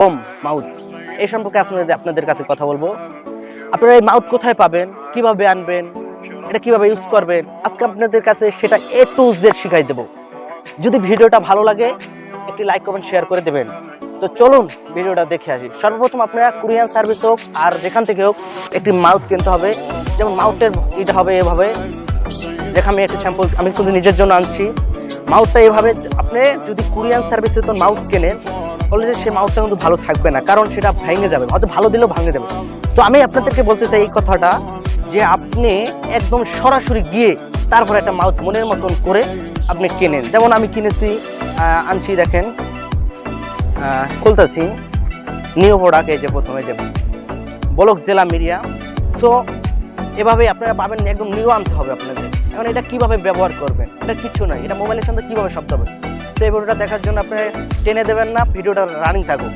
Home mouth. এই সম্পর্কে আপনাদের আপনাদের কাছে কথা বলব। আপনারা এই মাউথ কোথায় পাবেন? কীভাবে আনবেন? এটা কীভাবে ইউজ করবেন? আজকে আপনাদের কাছে সেটা এ টু জেড শিখাই দেবো। যদি ভিডিওটা ভালো লাগে, একটি লাইক কমেন্ট শেয়ার করে দেবেন। তো চলুন ভিডিওটা দেখে আসি। সর্বপ্রথম আপনারা কুরিয়ান সার্ভিস হোক, আর যেখান থেকে হোক, একটি মাউথ কিনতে হবে। যেমন মাউথের এটা হবে এভাবে। যেখানে আমি একটা স্যাম্পল আমি শুধু নিজের জন্য আনছি। মাউথটা এভাবে, আপনি যদি কুরিয়ান সার্ভিসে তো মাউথ কেনেন অলরেডি সে মাউসটা কিন্তু ভালো থাকবে না, কারণ সেটা ভেঙে যাবে, হয়তো ভালো দিলেও ভাঙে যাবে। তো আমি আপনাদেরকে বলতে চাই এই কথাটা, যে আপনি একদম সরাসরি গিয়ে তারপর একটা মাউথ মনের মতন করে আপনি কেনেন। যেমন আমি কিনেছি আনছি দেখেন খুলতেছি নিউ প্রোডাক্ট এই যে প্রথমে যে বলক জেলা মিডিয়া সো এভাবে আপনারা পাবেন, একদম নিউ আনতে হবে আপনাদের। এখন এটা কীভাবে ব্যবহার করবেন? এটা কিচ্ছু নয় এটা মোবাইলের সঙ্গে কীভাবে শব্দ হবে? সেই ভিডিওটা দেখার জন্য আপনি টেনে দেবেন না, ভিডিওটা রানিং থাকুক।